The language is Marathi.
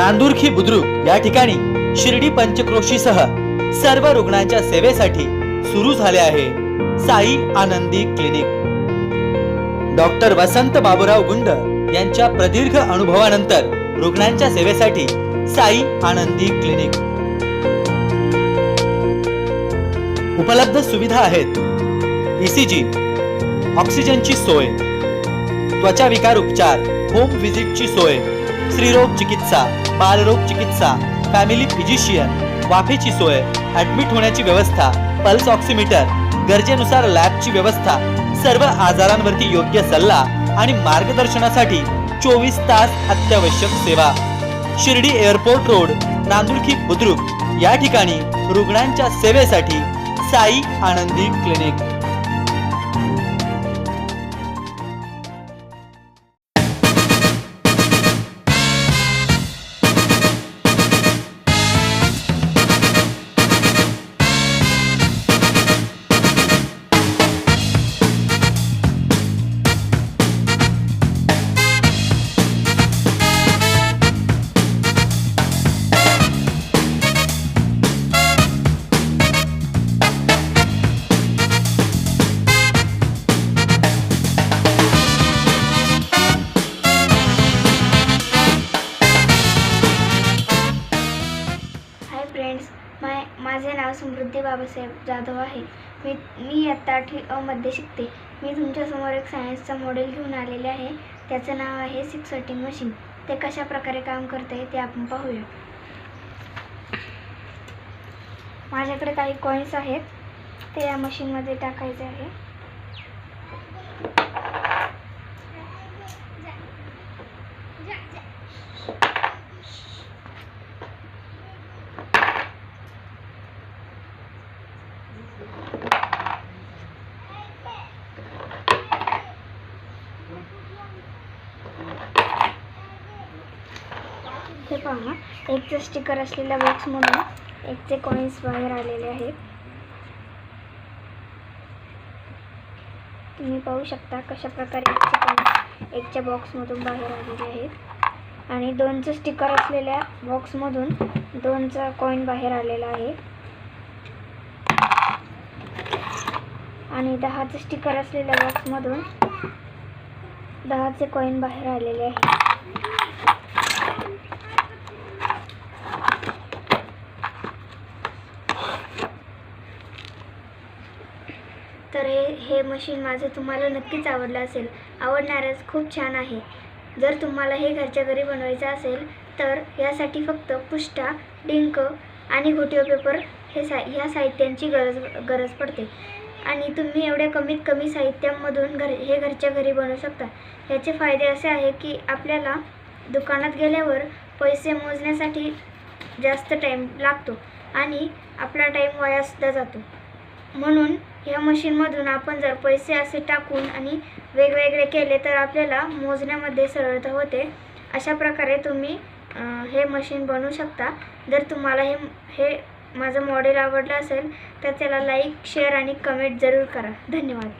नांदुरखी बुद्रुक या ठिकाणी शिर्डी पंचक्रोशीसह सर्व रुग्णांच्या सेवेसाठी सुरू झाले आहे साई आनंदी क्लिनिक. डॉक्टर वसंत बाबूराव गुंड यांच्या प्रदीर्घ अनुभवानंतर रुग्णांच्या सेवेसाठी साई आनंदी क्लिनिक. उपलब्ध सुविधा आहेत. ईसीजी ऑक्सिजनची सोय त्वचा विकार उपचार होम व्हिजिटची सोय स्त्रीरोग चिकित्सा बालरोग चिकित्सा फॅमिली फिजिशियन वाफेची सोय ऍडमिट होण्याची व्यवस्था पल्स ऑक्सिमीटर गरजेनुसार लॅबची व्यवस्था सर्व आजारांवरती योग्य सल्ला आणि मार्गदर्शनासाठी चोवीस तास अत्यावश्यक सेवा. Shirdi airport road Nandurkhi Budruk. या ठिकाणी रुग्णांच्या सेवेसाठी साई आनंदी क्लिनिक. माय माझे नाव समृद्धी बाबासाहेब जाधव आहे. मी मी आत्ता आठवी अमध्ये शिकते. मी तुमच्यासमोर एक सायन्सचं मॉडेल घेऊन आलेले आहे. त्याचं नाव आहे सिक्स सटिंग मशीन ते कशा प्रकारे काम करते ते आपण पाहूया. माझ्याकडे काही कॉईन्स आहेत. ते या मशीनमध्ये टाकायचे आहे. हे पहा एकचं स्टिकर असलेल्या बॉक्समधून एकचे कॉईन्स बाहेर आलेले आहेत. तुम्ही पाहू शकता कशा प्रकारे एकचे कॉईन्स एकच्या बॉक्समधून बाहेर आलेले आहेत. आणि दोनचं स्टिकर असलेल्या बॉक्समधून दोनचा कॉईन बाहेर आलेला आहे. आणि दहाचं स्टिकर असलेल्या बॉक्समधून दहाचे कॉईन बाहेर आलेले आहे तर हे हे मशीन माझं तुम्हाला नक्कीच आवडलं असेल. आवडणारच खूप छान आहे. जर तुम्हाला हे घरच्या घरी बनवायचं असेल तर यासाठी फक्त पुष्टा डिंक आणि घोटिओ पेपर हे सा ह्या साहित्यांची गरज गरज पडते. आणि तुम्ही एवढ्या कमीत कमी साहित्यामधून घर हे घरच्या घरी बनवू शकता. याचे फायदे असे आहे की आपल्याला दुकानात गेल्यावर पैसे मोजण्यासाठी जास्त टाईम लागतो आणि आपला टाईम वायासुद्धा जातो. म्हणून ह्या मशीनमधून आपण जर पैसे असे टाकून आणि वेगवेगळे केले तर आपल्याला मोजण्यामध्ये सरळता होते. अशा प्रकारे तुम्ही हे मशीन बनवू शकता. जर तुम्हाला हे हे माझं मॉडेल आवडलं असेल तर त्याला लाईक शेअर आणि कमेंट जरूर करा. धन्यवाद.